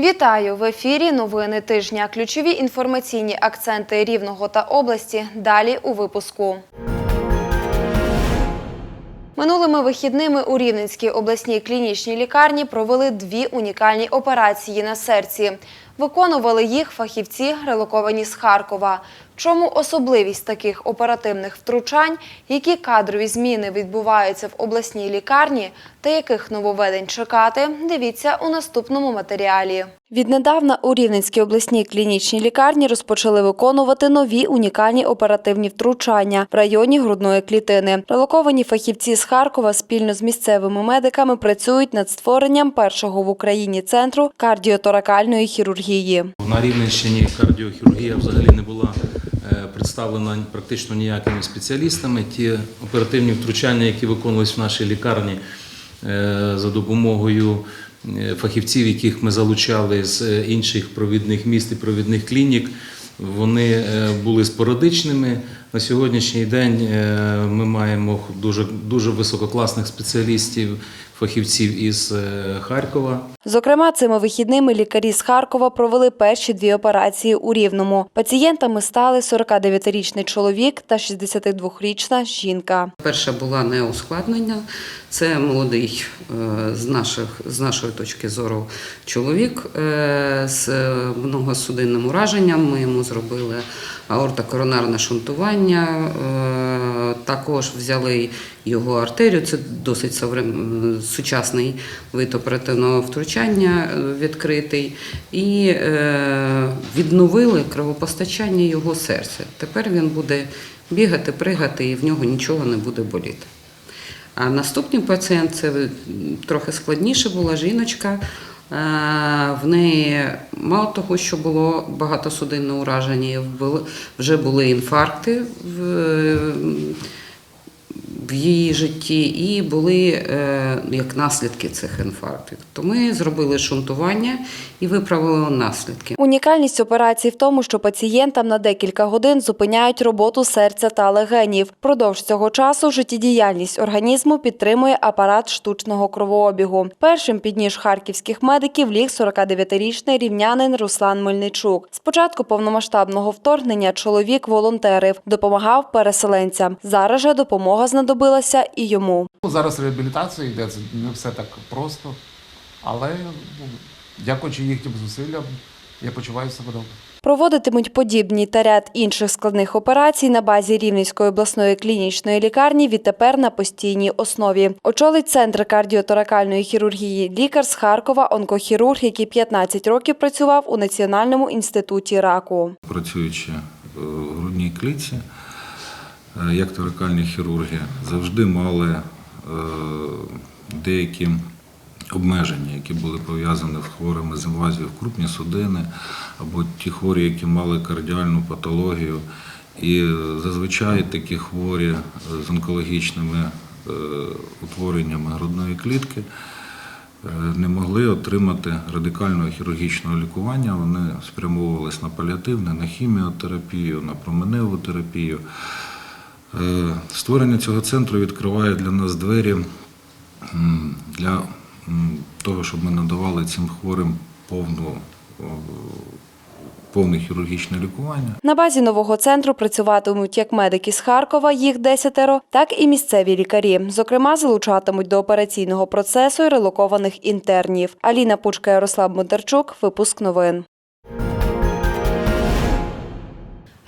Вітаю в ефірі. Новини тижня. Ключові інформаційні акценти Рівного та області. Далі у випуску. Минулими вихідними у Рівненській обласній клінічній лікарні провели дві унікальні операції на серці. Виконували їх фахівці, релоковані з Харкова. Чому особливість таких оперативних втручань, які кадрові зміни відбуваються в обласній лікарні та яких нововведень чекати, дивіться у наступному матеріалі. Віднедавна у Рівненській обласній клінічній лікарні розпочали виконувати нові унікальні оперативні втручання в районі грудної клітини. Релоковані фахівці з Харкова спільно з місцевими медиками працюють над створенням першого в Україні центру кардіоторакальної хірургії. На Рівненщині кардіохірургія взагалі не була представлена практично ніякими спеціалістами. Ті оперативні втручання, які виконувалися в нашій лікарні е, за допомогою е, фахівців, яких ми залучали з е, інших провідних міст і провідних клінік, вони е, були спорадичними. На сьогоднішній день е, ми маємо дуже, дуже висококласних спеціалістів, фахівців із е, Харкова. Зокрема, цими вихідними лікарі з Харкова провели перші дві операції у Рівному. Пацієнтами стали 49-річний чоловік та 62-річна жінка. Перша була не ускладнення. Це молодий е, з, наших, з нашої точки зору чоловік е, з многосудинним ураженням. Ми йому зробили аортокоронарне шунтування. Е, Також взяли його артерію. Це досить сучасний вид оперативного втручання е, відкритий. І е, відновили кровопостачання його серця. Тепер він буде бігати, пригати, і в нього нічого не буде боліти. А наступний пацієнт це трохи складніше була жіночка. Е, В неї мало того, що було багатосудинне ураження, були- вже були інфаркти в, її житті, і були е, як наслідки цих інфарктів. То ми зробили шунтування і виправили наслідки. Унікальність операції в тому, що пацієнтам на декілька годин зупиняють роботу серця та легенів. Продовж цього часу життєдіяльність організму підтримує апарат штучного кровообігу. Першим під ніж харківських медиків ліг 49-річний рівнянин Руслан Мельничук. Спочатку повномасштабного вторгнення чоловік волонтерив, допомагав переселенцям. Зараз же допомога знадобилася і йому. Ну, Зараз реабілітація йде, це не все так просто. Але ну, дякуючи їхнім зусиллям, я почуваю себе добре. Проводитимуть подібні та ряд інших складних операцій на базі Рівненської обласної клінічної лікарні відтепер на постійній основі. Очолить центр кардіоторакальної хірургії лікар з Харкова, онкохірург, який 15 років працював у Національному інституті раку. працюючи е, в грудній клітці, як торакальні хірурги, завжди мали е, деякі обмеження, які були пов'язані з хворими з інвазією в крупні судини, або ті хворі, які мали кардіальну патологію. І е, зазвичай такі хворі е, з онкологічними е, утвореннями грудної клітки е, не могли отримати радикального хірургічного лікування. Вони спрямовувалися на паліативне, на хіміотерапію, на променеву терапію. Е, Створення цього центру відкриває для нас двері для того, щоб ми надавали цим хворим повну, повне хірургічне лікування. На базі нового центру працюватимуть як медики з Харкова, їх десятеро, так і місцеві лікарі. Зокрема, залучатимуть до операційного процесу й релокованих інтернів. Аліна Пучка, Ярослав Бондарчук. Випуск новин.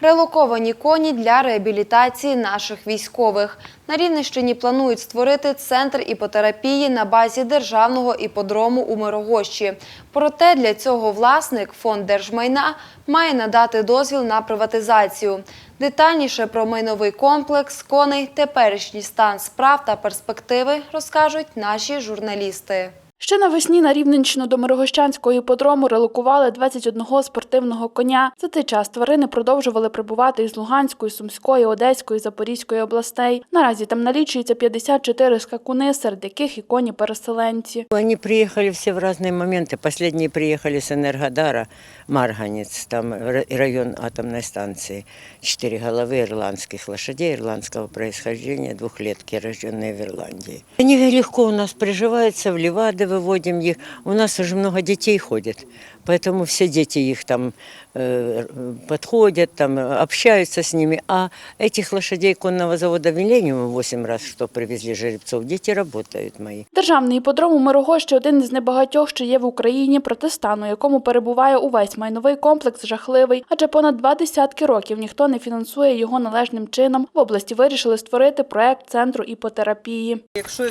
Релоковані коні для реабілітації наших військових. На Рівненщині планують створити центр іпотерапії на базі державного іподрому у Мирогощі. Проте для цього власник, фонд держмайна, має надати дозвіл на приватизацію. Детальніше про майновий комплекс, коней, теперішній стан справ та перспективи розкажуть наші журналісти. Ще навесні на Рівненщину до Мирогощанського іподрому релокували 21 спортивного коня. За цей час тварини продовжували прибувати із Луганської, Сумської, Одеської, Запорізької областей. Наразі там налічується 54 скакуни, серед яких і коні-переселенці. Они приехали все в разные моменты. Последние приехали с Энергодара, Марганец, там ра- район атомной станции. Четыре головы ирландских лошадей ирландского происхождения, двухлетки, рожденные в Ирландии. Они легко у нас приживаются в Левадово, выводим их. У нас уже много детей ходит, поэтому все дети их там э, подходят, там э, общаются с ними. А этих лошадей конного завода «Миллениум» 8 раз что привезли жеребцов, дети работают мои. Державний іподром у Мирогощі – один із небагатьох, що є в Україні, проте стану, якому перебуває увесь майновий комплекс, жахливий. Адже понад два десятки років ніхто не фінансує його належним чином. В області вирішили створити проект центру іпотерапії. Якщо е,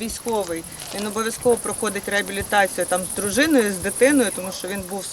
військовий, він обов'язково проходить реабілітацію там з дружиною, з дитиною, тому що він був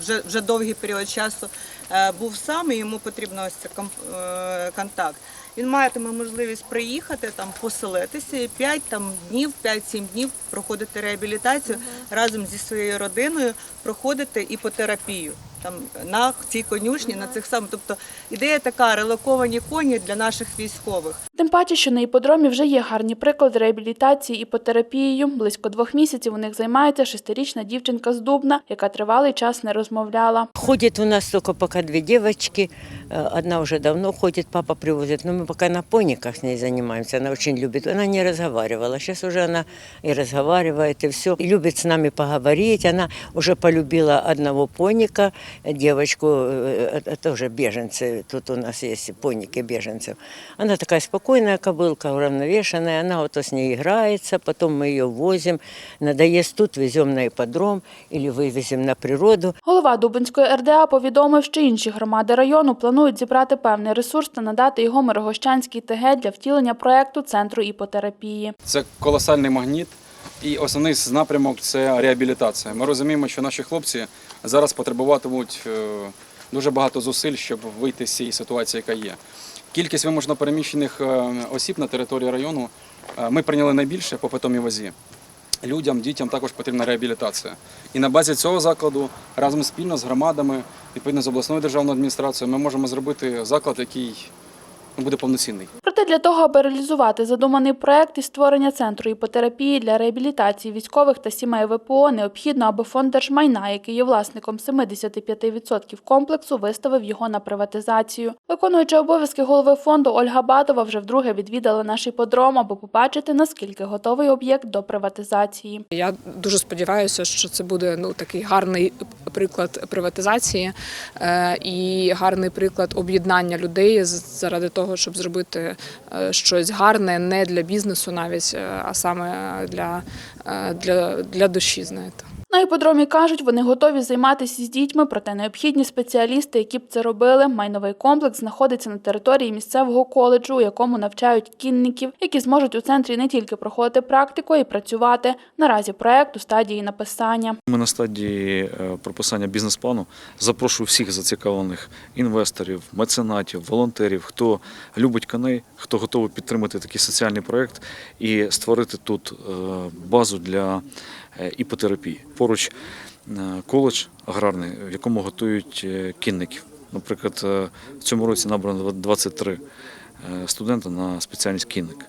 вже, вже довгий період часу е, був сам, і йому потрібно ось це ком- е, контакт. Він матиме можливість приїхати там, поселитися і 5 там днів, 5-7 днів проходити реабілітацію разом зі своєю родиною, проходити іпотерапію. Там на цій конюшні, на цих самих. Тобто ідея така релоковані коні для наших військових. Тим паче, що на іподромі вже є гарні приклади реабілітації іпотерапією. Близько двох місяців у них займається шестирічна дівчинка з Дубна, яка тривалий час не розмовляла. Ходит у нас только пока две девочки. Э, Одна уже давно ходит, папа привозит. Но мы пока на пониках с ней занимаемся. Она очень любит. Она не разговаривала. Сейчас уже она и разговаривает, и все. И любит с нами поговорить. Она уже полюбила одного поника, девочку, э, это тоже беженцы. Тут у нас есть поники беженцев. Она такая спокойная кобылка, уравновешенная. Она вот с ней играется, потом мы ее возим. Надоест тут, везем на ипподром или вывезем на природу. Голова Дубинської РДА повідомив, що інші громади району планують зібрати певний ресурс та надати його Мирогощанській ТГ для втілення проекту центру іпотерапії. Це колосальний магніт, і основний з напрямок це реабілітація. Ми розуміємо, що наші хлопці зараз потребуватимуть е, дуже багато зусиль, щоб вийти з цієї ситуації, яка є. Кількість вимушено переміщених е, осіб на території району е, ми прийняли найбільше по питомій вазі. Людям, дітям також потрібна реабілітація. І на базі цього закладу разом спільно з громадами, відповідно з обласною державною адміністрацією, ми можемо зробити заклад, який ну, буде повноцінний. Проте для того, аби реалізувати задуманий проект із створення центру іпотерапії для реабілітації військових та сімей ВПО, необхідно, аби фонд держмайна, який є власником 75% комплексу, виставив його на приватизацію. Виконуючи обов'язки голови фонду Ольга Батова вже вдруге відвідала наш іподром, аби побачити, наскільки готовий об'єкт до приватизації. Я дуже сподіваюся, що це буде ну такий гарний приклад приватизації е, і гарний приклад об'єднання людей з- заради того, щоб зробити е, щось гарне не для бізнесу, навіть е, а саме для, е, для, для душі. Знаєте. На іподромі кажуть, вони готові займатися з дітьми, проте необхідні спеціалісти, які б це робили. Майновий комплекс знаходиться на території місцевого коледжу, у якому навчають кінників, які зможуть у центрі не тільки проходити практику, й працювати. Наразі проект у стадії написання. Ми на стадії е, прописання бізнес-плану запрошую всіх зацікавлених інвесторів, меценатів, волонтерів, хто любить коней, хто готовий підтримати такий соціальний проект і створити тут е, базу для іпотерапії. Поруч е, коледж аграрний, в якому готують е, кінників. Наприклад, е, в цьому році набрано 23 е, студента на спеціальність кінник.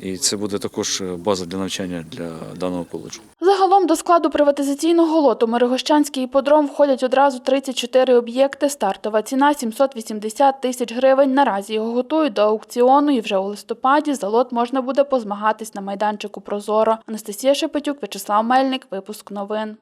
І це буде також е, база для навчання для даного коледжу. Загалом до складу приватизаційного лоту Мирогощанський іподром входять одразу 34 об'єкти. Стартова ціна 780 тисяч гривень. Наразі його готують до аукціону і вже у листопаді за лот можна буде позмагатись на майданчику Прозоро. Анастасія Шепетюк, Вячеслав Мельник. Випуск новин.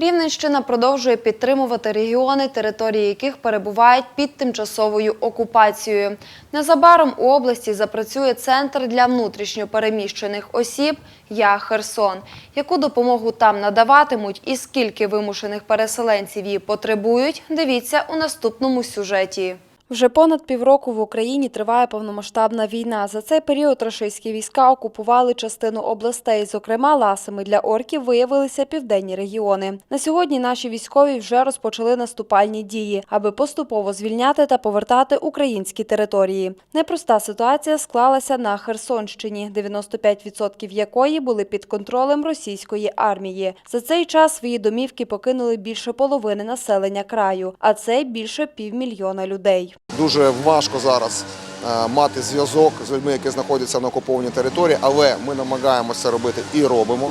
Рівненщина продовжує підтримувати регіони, території яких перебувають під тимчасовою окупацією. Незабаром у області запрацює центр для внутрішньо переміщених осіб Я Херсон. Яку допомогу там надаватимуть і скільки вимушених переселенців її потребують, дивіться у наступному сюжеті. Вже понад півроку в Україні триває повномасштабна війна. За цей період рашистські війська окупували частину областей. Зокрема, ласами для орків виявилися південні регіони. На сьогодні наші військові вже розпочали наступальні дії, аби поступово звільняти та повертати українські території. Непроста ситуація склалася на Херсонщині, 95% якої були під контролем російської армії. За цей час свої домівки покинули більше половини населення краю, а це більше півмільйона людей. Дуже важко зараз е, мати зв'язок з людьми, які знаходяться на окупованій території, але ми намагаємося робити і робимо.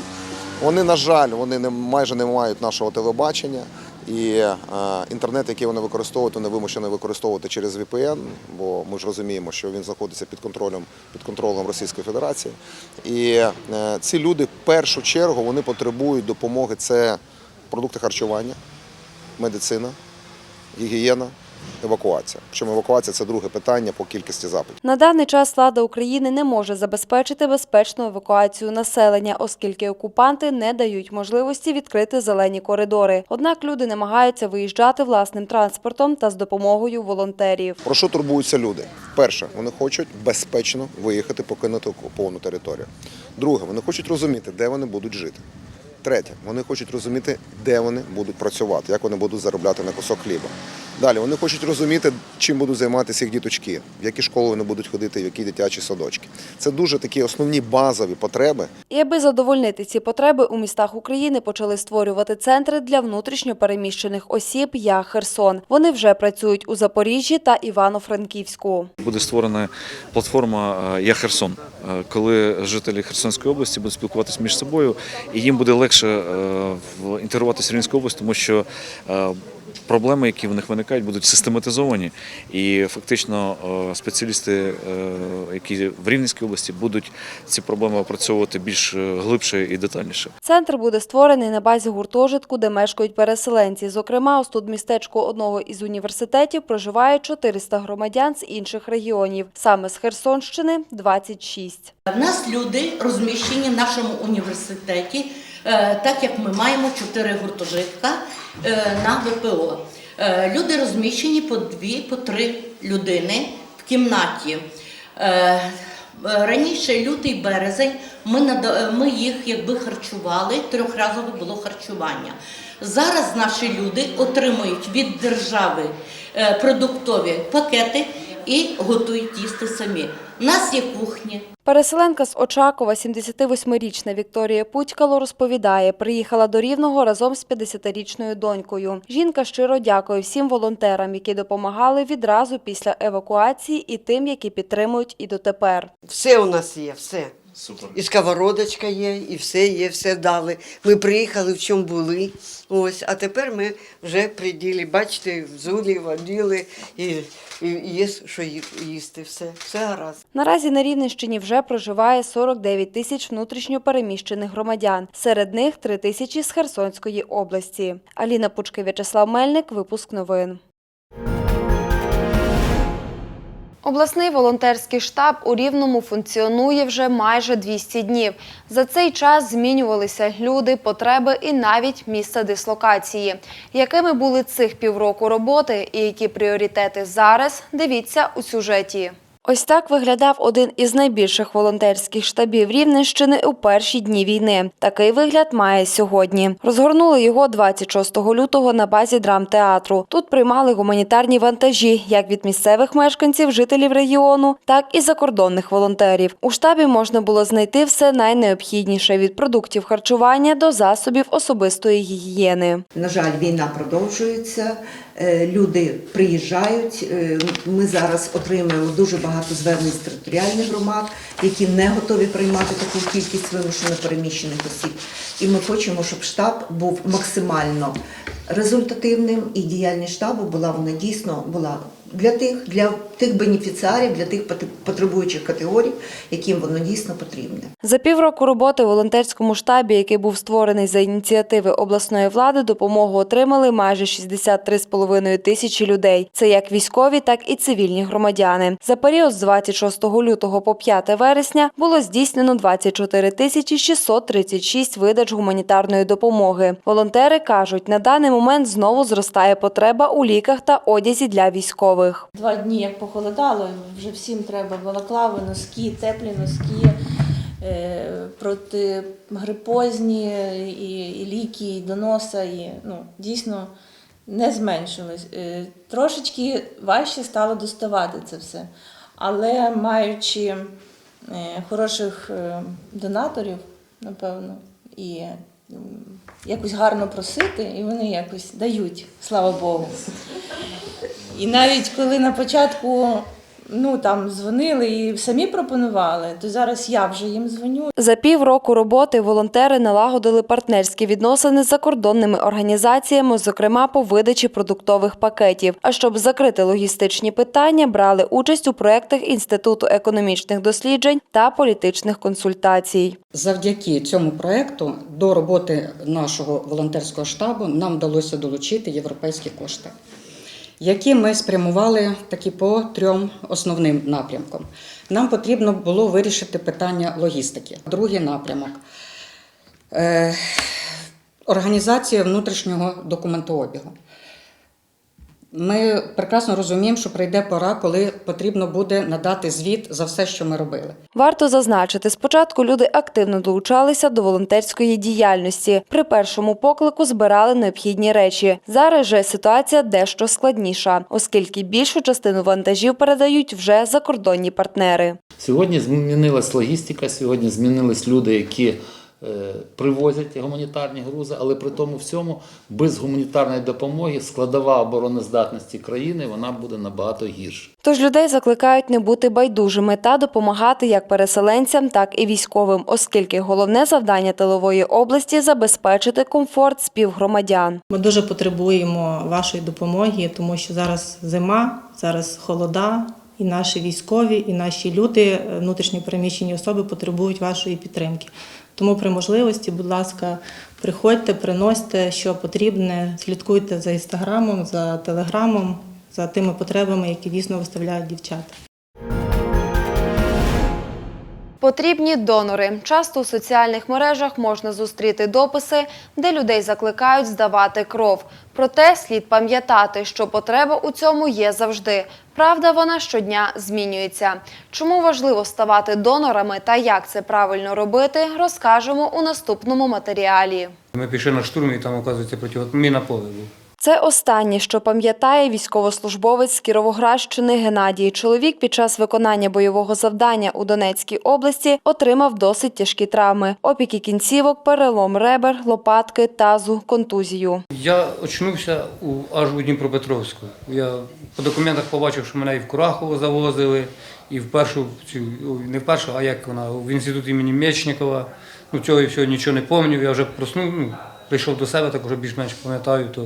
Вони, на жаль, вони не майже не мають нашого телебачення. І е, інтернет, який вони використовують, вони вимушені використовувати через VPN, бо ми ж розуміємо, що він знаходиться під контролем під контролем Російської Федерації. І е, ці люди в першу чергу вони потребують допомоги. Це продукти харчування, медицина, гігієна, евакуація. Причому евакуація це друге питання по кількості запитів. На даний час влада України не може забезпечити безпечну евакуацію населення, оскільки окупанти не дають можливості відкрити зелені коридори. Однак люди намагаються виїжджати власним транспортом та з допомогою волонтерів. Про що турбуються люди? Перше, вони хочуть безпечно виїхати, покинути окуповану територію. Друге, вони хочуть розуміти, де вони будуть жити. Третє, вони хочуть розуміти, де вони будуть працювати, як вони будуть заробляти на кусок хліба. Далі вони хочуть розуміти, чим будуть займатися їх діточки, в які школи вони будуть ходити, в які дитячі садочки. Це дуже такі основні базові потреби, І аби задовольнити ці потреби, у містах України почали створювати центри для внутрішньо переміщених осіб «Я Херсон». Вони вже працюють у Запоріжжі та Івано-Франківську. Буде створена платформа е, Я Херсон, е, коли жителі Херсонської області будуть спілкуватися між собою, і їм буде легше е, в- інтегруватися в Рівненську область, тому що е, проблеми, які в них виникають, будуть систематизовані, і фактично е, спеціалісти, е, які в Рівненській області, будуть ці проблеми опрацьовувати більш глибше і детальніше. Центр буде створений на базі гуртожитку, де мешкають переселенці. Зокрема, у студмістечку одного із університетів проживає 400 громадян з інших регіонів. Саме з Херсонщини – 26. В нас люди розміщені в нашому університеті, так як ми маємо чотири гуртожитка е, на ВПО. Е, Люди розміщені по дві, по три людини в кімнаті. Е, Раніше лютий березень ми ми їх якби харчували, трьохразове було харчування. Зараз наші люди отримують від держави е, продуктові пакети і готують їсти самі. У нас є кухні, Переселенка з Очакова, 78-річна Вікторія Путькало, розповідає, приїхала до Рівного разом з 50-річною донькою. Жінка щиро дякує всім волонтерам, які допомагали відразу після евакуації і тим, які підтримують і дотепер. Все у нас є, все. І сковородочка є, і все є, все дали. Ми приїхали, в чому були. Ось, а тепер ми вже при ділі, бачите, взули, воділи, і, і є що їсти. Все, все гаразд. Наразі на Рівненщині вже проживає 49 тисяч внутрішньо переміщених громадян. Серед них 3 тисячі з Херсонської області. Аліна Пучки, В'ячеслав Мельник. Випуск новин. Обласний волонтерський штаб у Рівному функціонує вже майже 200 днів. За цей час змінювалися люди, потреби і навіть місце дислокації. Якими були цих півроку роботи і які пріоритети зараз, дивіться у сюжеті. Ось так виглядав один із найбільших волонтерських штабів Рівненщини у перші дні війни. Такий вигляд має сьогодні. Розгорнули його 26 лютого на базі драмтеатру. Тут приймали гуманітарні вантажі як від місцевих мешканців, жителів регіону, так і закордонних волонтерів. У штабі можна було знайти все найнеобхідніше від продуктів харчування до засобів особистої гігієни. На жаль, війна продовжується. Е, Люди приїжджають. Е, Ми зараз отримуємо дуже багато звернень з територіальних громад, які не готові приймати таку кількість вимушено переміщених осіб. І ми хочемо, щоб штаб був максимально результативним і діяльність штабу була вона дійсно була для тих, для тих бенефіціарів, для тих потреб- потребуючих категорій, яким воно дійсно потрібне. За півроку роботи в волонтерському штабі, який був створений за ініціативи обласної влади, допомогу отримали майже 63,5 тисячі людей. Це як військові, так і цивільні громадяни. За період з 26 лютого по 5 вересня було здійснено 24 тисячі 636 видач гуманітарної допомоги. Волонтери кажуть, на даний момент знову зростає потреба у ліках та одязі для військових. Два дні як похолодало, вже всім треба балаклави, носки, теплі носки, е, протигрипозні і, і ліки, і до носа. І, ну, дійсно не зменшилось. Е, Трошечки важче стало доставати це все. Але маючи е, хороших донаторів, напевно, і якось гарно просити, і вони якось дають, слава Богу. І навіть коли на початку ну там дзвонили і самі пропонували, то зараз я вже їм дзвоню. За півроку роботи волонтери налагодили партнерські відносини з закордонними організаціями, зокрема по видачі продуктових пакетів. А щоб закрити логістичні питання, брали участь у проєктах Інституту економічних досліджень та політичних консультацій. Завдяки цьому проекту до роботи нашого волонтерського штабу нам вдалося долучити європейські кошти, які ми спрямували такі по трьом основним напрямкам. Нам потрібно було вирішити питання логістики. Другий напрямок е, організація внутрішнього документообігу. Ми прекрасно розуміємо, що прийде пора, коли потрібно буде надати звіт за все, що ми робили. Варто зазначити, спочатку люди активно долучалися до волонтерської діяльності. При першому поклику збирали необхідні речі. Зараз же ситуація дещо складніша, оскільки більшу частину вантажів передають вже закордонні партнери. Сьогодні змінилась логістика, сьогодні змінились люди, які привозять гуманітарні грузи, але при тому всьому без гуманітарної допомоги складова обороноздатності країни вона буде набагато гірша. Тож людей закликають не бути байдужими та допомагати як переселенцям, так і військовим, оскільки головне завдання тилової області забезпечити комфорт співгромадян. Ми дуже потребуємо вашої допомоги, тому що зараз зима, зараз холода, і наші військові, і наші люди, е, внутрішньо переміщені особи потребують вашої підтримки. Тому при можливості, будь ласка, приходьте, приносьте, що потрібне, слідкуйте за інстаграмом, за телеграмом, за тими потребами, які дійсно виставляють дівчата. Потрібні донори. Часто у соціальних мережах можна зустріти дописи, де людей закликають здавати кров. Проте слід пам'ятати, що потреба у цьому є завжди. Правда, вона щодня змінюється. Чому важливо ставати донорами та як це правильно робити, розкажемо у наступному матеріалі. Ми пішли на штурм і там, оказується, протимінна поле було. Це останнє, що пам'ятає військовослужбовець з Кіровоградщини Геннадій. Чоловік під час виконання бойового завдання у Донецькій області отримав досить тяжкі травми: опіки кінцівок, перелом ребер, лопатки, тазу, контузію. Я очнувся у, аж у Дніпропетровську. Я по документах побачив, що мене і в Курахово завозили, і в першу, не в першу, а як вона, в інститут імені Мечникова. Ну, цього і всього нічого не пам'ятаю. Я вже проснув, ну, прийшов до себе, так вже більш-менш пам'ятаю, то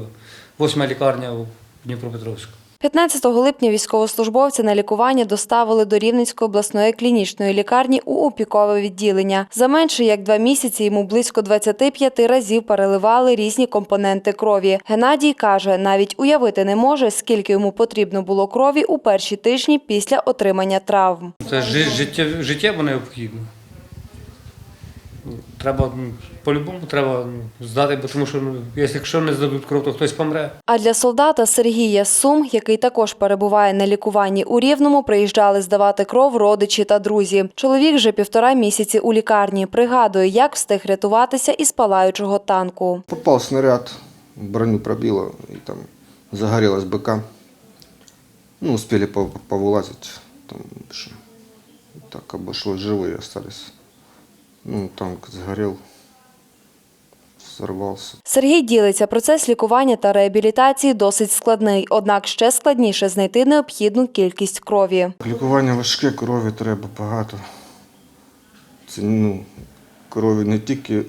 восьма лікарня у Дніпропетровську. 15 липня військовослужбовця на лікування доставили до Рівненської обласної клінічної лікарні у опікове відділення. За менше як два місяці йому близько 25 разів переливали різні компоненти крові. Геннадій каже, навіть уявити не може, скільки йому потрібно було крові у перші тижні після отримання травм. Це жи- життя, життєво необхідно. Треба, по-любому треба здати, бо тому що ну, якщо не здадуть кров, то хтось помре. А для солдата Сергія Сум, який також перебуває на лікуванні у Рівному, приїжджали здавати кров родичі та друзі. Чоловік вже півтора місяці у лікарні. Пригадує, як встиг рятуватися із палаючого танку. Попав снаряд, броню пробило, и там загорелась БК. Ну, успели пов- повылазить. Там, так обошлось, живые остались. Ну, танк сгорел, взорвался. Сергій ділиться, процес лікування та реабілітації досить складний, однак ще складніше знайти необхідну кількість крові. Лікування важке, крові треба багато. Це ну, крові не тільки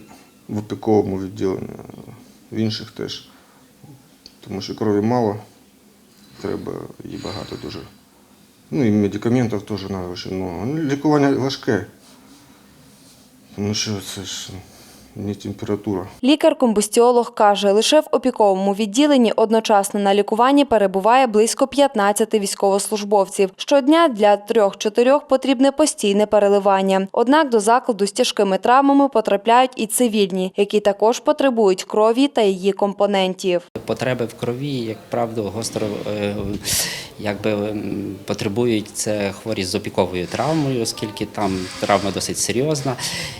в опіковому відділенні, а в інших теж. Тому що крові мало, треба її багато дуже. Ну і медикаментів теж треба дуже багато. Ну, лікування важке. Тому що це ж не температура. Лікар-комбустіолог каже, лише в опіковому відділенні одночасно на лікуванні перебуває близько 15 військовослужбовців. Щодня для трьох-чотирьох потрібне постійне переливання. Однак до закладу з тяжкими травмами потрапляють і цивільні, які також потребують крові та її компонентів. Потреби в крові, як правило, гостро е, якби, потребують це хворі з опіковою травмою, оскільки там травма досить серйозна,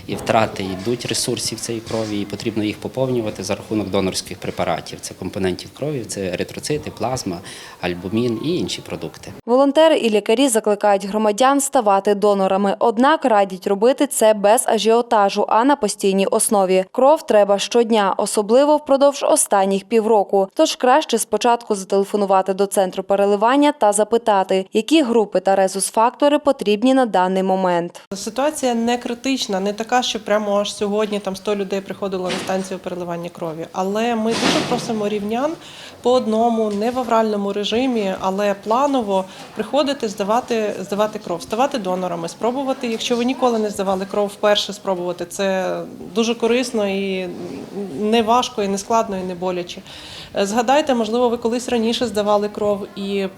і втрати йдуть ресурсів цієї крові, і потрібно їх поповнювати за рахунок донорських препаратів. Це компонентів крові, це еритроцити, плазма, альбумін і інші продукти. Волонтери і лікарі закликають громадян ставати донорами, однак радять робити це без ажіотажу, а на постійній основі. Кров треба щодня, особливо впродовж останніх півроку. Тож краще спочатку зателефонувати до центру переливання та запитати, які групи та резус-фактори потрібні на даний момент. Ситуація не критична, не така, що прямо аж сьогодні там 100 людей приходило на станцію переливання крові. Але ми дуже просимо рівнян по одному, не в авральному режимі, але планово приходити, здавати, здавати кров, ставати донорами, спробувати. Якщо ви ніколи не здавали кров, вперше спробувати. Це дуже корисно і не важко, і не складно, і не боляче. Е, Згадайте, можливо, ви колись раніше здавали кров і е,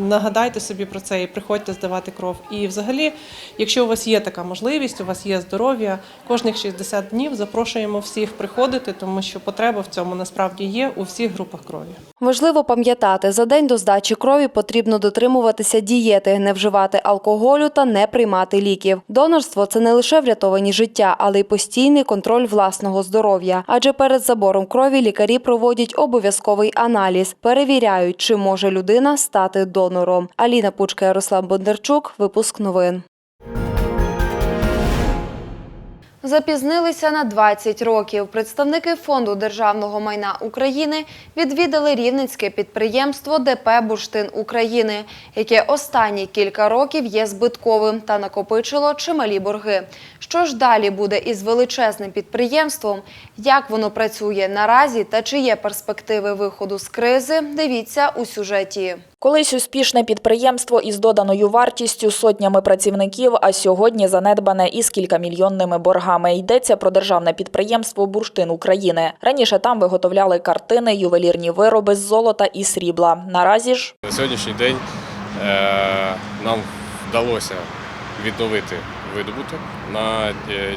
нагадайте собі про це і приходьте здавати кров. І взагалі, якщо у вас є така можливість, у вас є здоров'я, кожних 60 днів запрошуємо всіх приходити, тому що потреба в цьому насправді є у всіх групах крові. Важливо пам'ятати, за день до здачі крові потрібно дотримуватися дієти, не вживати алкоголю та не приймати ліків. Донорство це не лише врятовані життя, але й постійний контроль власного здоров'я. Адже перед забором крові лікарі проводять обов'язковий аналіз, перевіряють, чи може людина стати донором. Аліна Пучка, Ярослав Бондарчук, випуск новин. Запізнилися на 20 років. Представники Фонду державного майна України відвідали рівненське підприємство ДП «Бурштин України», яке останні кілька років є збитковим та накопичило чималі борги. Що ж далі буде із величезним підприємством? Як воно працює наразі та чи є перспективи виходу з кризи? Дивіться у сюжеті. Колись успішне підприємство із доданою вартістю сотнями працівників, а сьогодні занедбане із кількамільйонними боргами. Йдеться про державне підприємство Бурштин України. Раніше там виготовляли картини, ювелірні вироби з золота і срібла. Наразі ж На сьогоднішній день е, нам вдалося відновити видобуток на е,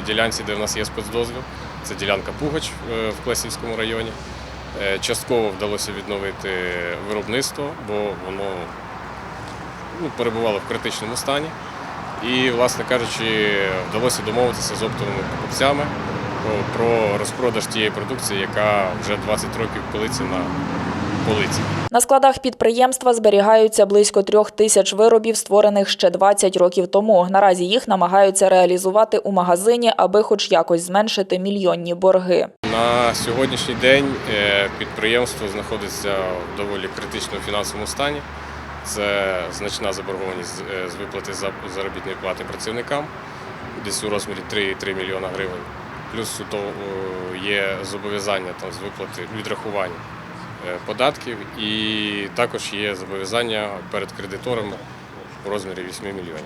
ділянці, де в нас є спецдозвіл. Це ділянка Пугач е, в Клесівському районі. Е, Частково вдалося відновити виробництво, бо воно ну, перебувало в критичному стані. І, власне кажучи, вдалося домовитися з оптовими покупцями про- про розпродаж тієї продукції, яка вже 20 років пилиться на полиці. на складах підприємства зберігаються близько трьох тисяч виробів, створених ще 20 років тому. Наразі їх намагаються реалізувати у магазині, аби хоч якось зменшити мільйонні борги. На сьогоднішній день е, підприємство знаходиться в доволі критичному фінансовому стані. Це значна заборгованість з- е, виплати за- заробітної плати працівникам, десь у розмірі 3,3 мільйона гривень. Плюс то е, є зобов'язання там, з виплати відрахувань е, податків, і також є зобов'язання перед кредитором у розмірі 8 мільйонів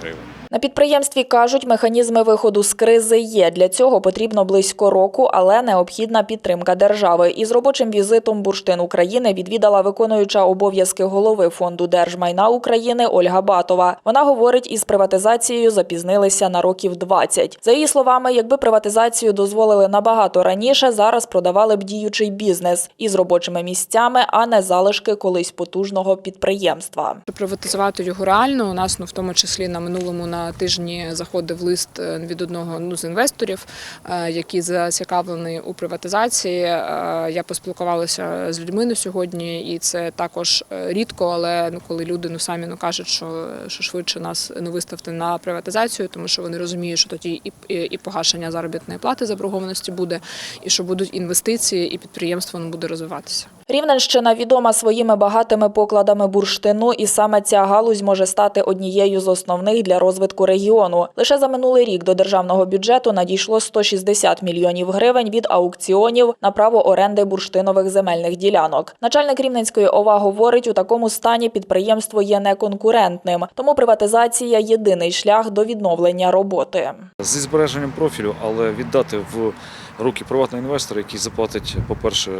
гривень. На підприємстві кажуть, механізми виходу з кризи є. Для цього потрібно близько року, але необхідна підтримка держави. Із робочим візитом Бурштин України відвідала виконуюча обов'язки голови фонду держмайна України Ольга Батова. Вона говорить, із приватизацією запізнилися на років 20. За її словами, якби приватизацію дозволили набагато раніше, зараз продавали б діючий бізнес із робочими місцями, а не залишки колись потужного підприємства. Приватизувати його реально, у нас ну в тому числі на минулому на тижні заходив лист е, від одного ну, з інвесторів, е, який зацікавлений у приватизації. Е, Я поспілкувалася з людьми на сьогодні, і це також рідко, але ну коли люди ну самі ну кажуть, що, що швидше нас ну виставте на приватизацію, тому що вони розуміють, що тоді і, і, і погашення заробітної плати заборгованості буде, і що будуть інвестиції, і підприємство ну, буде розвиватися. Рівненщина відома своїми багатими покладами бурштину, і саме ця галузь може стати однією з основних для розвитку регіону. Лише за минулий рік до державного бюджету надійшло 160 мільйонів гривень від аукціонів на право оренди бурштинових земельних ділянок. Начальник Рівненської ОВА говорить, у такому стані підприємство є неконкурентним, тому приватизація єдиний шлях до відновлення роботи. Зі збереженням профілю, але віддати в руки приватного інвестора, який заплатить, по-перше,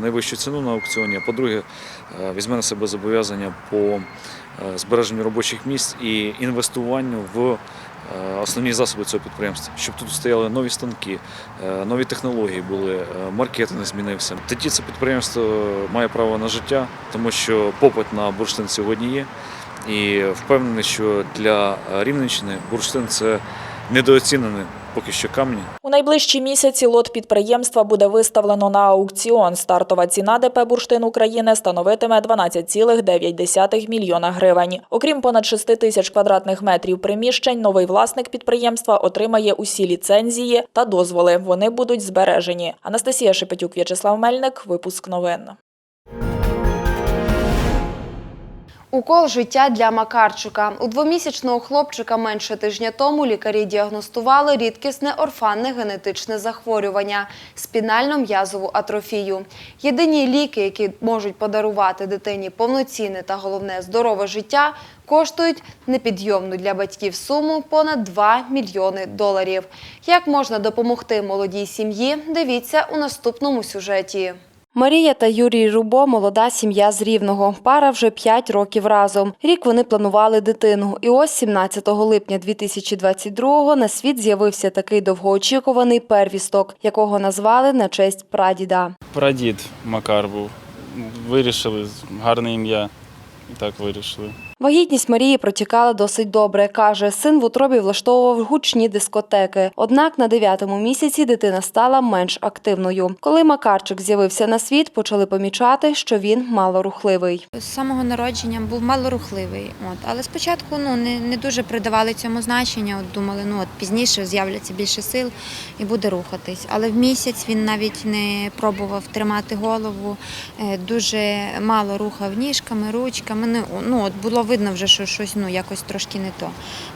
найвищу ціну на аукціоні, а по-друге, е, візьме на себе зобов'язання по збереженню робочих місць і інвестуванню в е, основні засоби цього підприємства, щоб тут стояли нові станки, е, нові технології були, е, маркетинг змінився. Тоді це підприємство має право на життя, тому що попит на бурштин сьогодні є. І впевнений, що для Рівненщини бурштин це недооцінений поки що камні. У найближчі місяці лот підприємства буде виставлено на аукціон. Стартова ціна ДП «Бурштин України» становитиме 12,9 мільйона гривень. Окрім понад 6 тисяч квадратних метрів приміщень, новий власник підприємства отримає усі ліцензії та дозволи. Вони будуть збережені. Анастасія Шепетюк, В'ячеслав Мельник. Випуск новин. Укол життя для Макарчика. У двомісячного хлопчика менше тижня тому лікарі діагностували рідкісне орфанне генетичне захворювання – спінально-м'язову атрофію. Єдині ліки, які можуть подарувати дитині повноцінне та головне здорове життя, коштують непідйомну для батьків суму понад 2 мільйони доларів. Як можна допомогти молодій сім'ї? Дивіться у наступному сюжеті. Марія та Юрій Рубо – молода сім'я з Рівного. Пара вже 5 років разом. Рік вони планували дитину. І ось 17 липня 2022-го на світ з'явився такий довгоочікуваний первісток, якого назвали на честь прадіда. Прадід Макар був. Вирішили, гарне ім'я. І так вирішили. Вагітність Марії протікала досить добре. Каже, син в утробі влаштовував гучні дискотеки. Однак на дев'ятому місяці дитина стала менш активною. Коли Макарчик з'явився на світ, почали помічати, що він малорухливий. З самого народження був малорухливий. От. Але спочатку ну, не, не дуже придавали цьому значення. От, думали, ну от пізніше з'являться більше сил і буде рухатись. Але в місяць він навіть не пробував тримати голову, е, дуже мало рухав ніжками, ручками. Ну, ну, от було видно вже, що щось ну, якось трошки не то.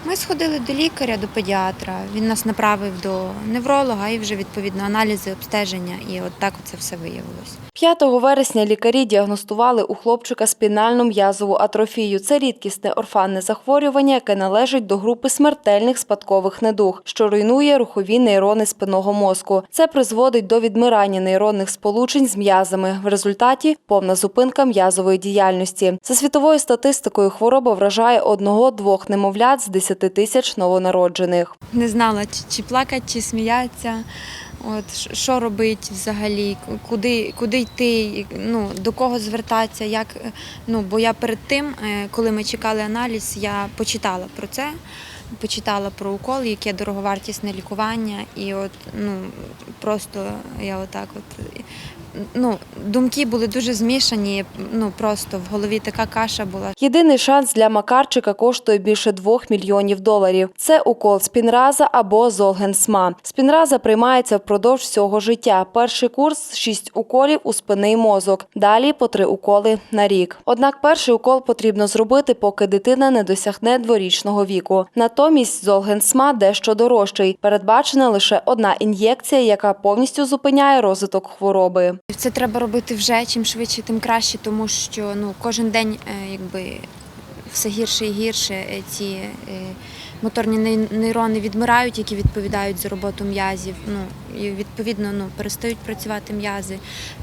Ми сходили до лікаря, до педіатра. Він нас направив до невролога і вже відповідно аналізи, обстеження. І от так це все виявилось. 5 вересня лікарі діагностували у хлопчика спінальну м'язову атрофію. Це рідкісне орфанне захворювання, яке належить до групи смертельних спадкових недуг, що руйнує рухові нейрони спинного мозку. Це призводить до відмирання нейронних сполучень з м'язами. В результаті повна зупинка м'язової діяльності. За світовою статистикою хвороба вражає одного-двох немовлят з 10 тисяч новонароджених. не знала, чи, плакати, чи сміятися. От що робити взагалі, куди, куди йти, ну до кого звертатися, як е, ну бо я перед тим, е, коли ми чекали аналіз, я почитала про це, почитала про укол, яке дороговартісне лікування, і от ну просто я отак от. Ну, думки були дуже змішані. Ну просто в голові така каша була. Єдиний шанс для Макарчика коштує більше 2 мільйонів доларів. Це укол спінраза або золгенсма. Спінраза приймається впродовж всього життя. Перший курс – 6 уколів у спинний мозок. Далі по 3 уколи на рік. Однак перший укол потрібно зробити, поки дитина не досягне дворічного віку. Натомість золгенсма дещо дорожчий. Передбачена лише одна ін'єкція, яка повністю зупиняє розвиток хвороби. Це треба робити вже чим швидше, тим краще, тому що ну кожен день е, якби все гірше і гірше е, ці е, моторні нейрони відмирають, які відповідають за роботу м'язів. Ну і відповідно ну перестають працювати м'язи.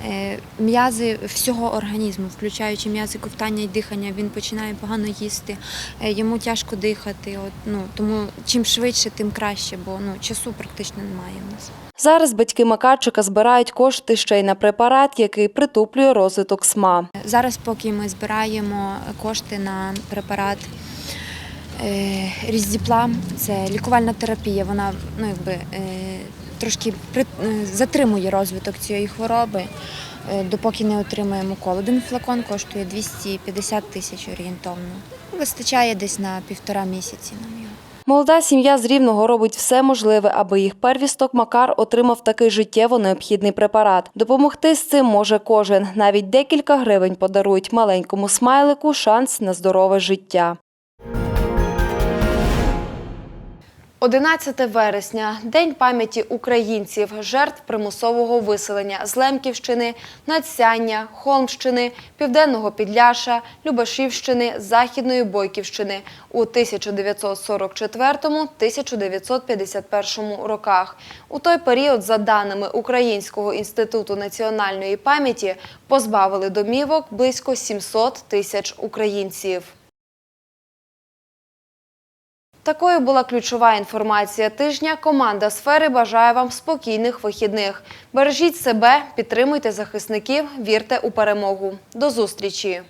Е, М'язи всього організму, включаючи м'язи ковтання і дихання, він починає погано їсти, е, йому тяжко дихати. От ну тому чим швидше, тим краще, бо ну часу практично немає у нас. Зараз батьки Макарчика збирають кошти ще й на препарат, який притуплює розвиток СМА. Зараз, поки ми збираємо кошти на препарат Різдіплам, це лікувальна терапія. Вона ну, якби, е, трошки при, е, затримує розвиток цієї хвороби, е, допоки не отримаємо укол. Один флакон коштує 250 тисяч орієнтовно. Вистачає десь на півтора місяці нам його. Молода сім'я з Рівного робить все можливе, аби їх первісток Макар отримав такий життєво необхідний препарат. Допомогти з цим може кожен. Навіть декілька гривень подарують маленькому смайлику шанс на здорове життя. 11 вересня День пам'яті українців, жертв примусового виселення з Лемківщини, Надсяння, Холмщини, Південного Підляша, Любашівщини, Західної Бойківщини у 1944-1951 роках. У той період, за даними Українського інституту національної пам'яті, позбавили домівок близько 700 тисяч українців. Такою була ключова інформація тижня. Команда сфери бажає вам спокійних вихідних. Бережіть себе, підтримуйте захисників, вірте у перемогу. До зустрічі!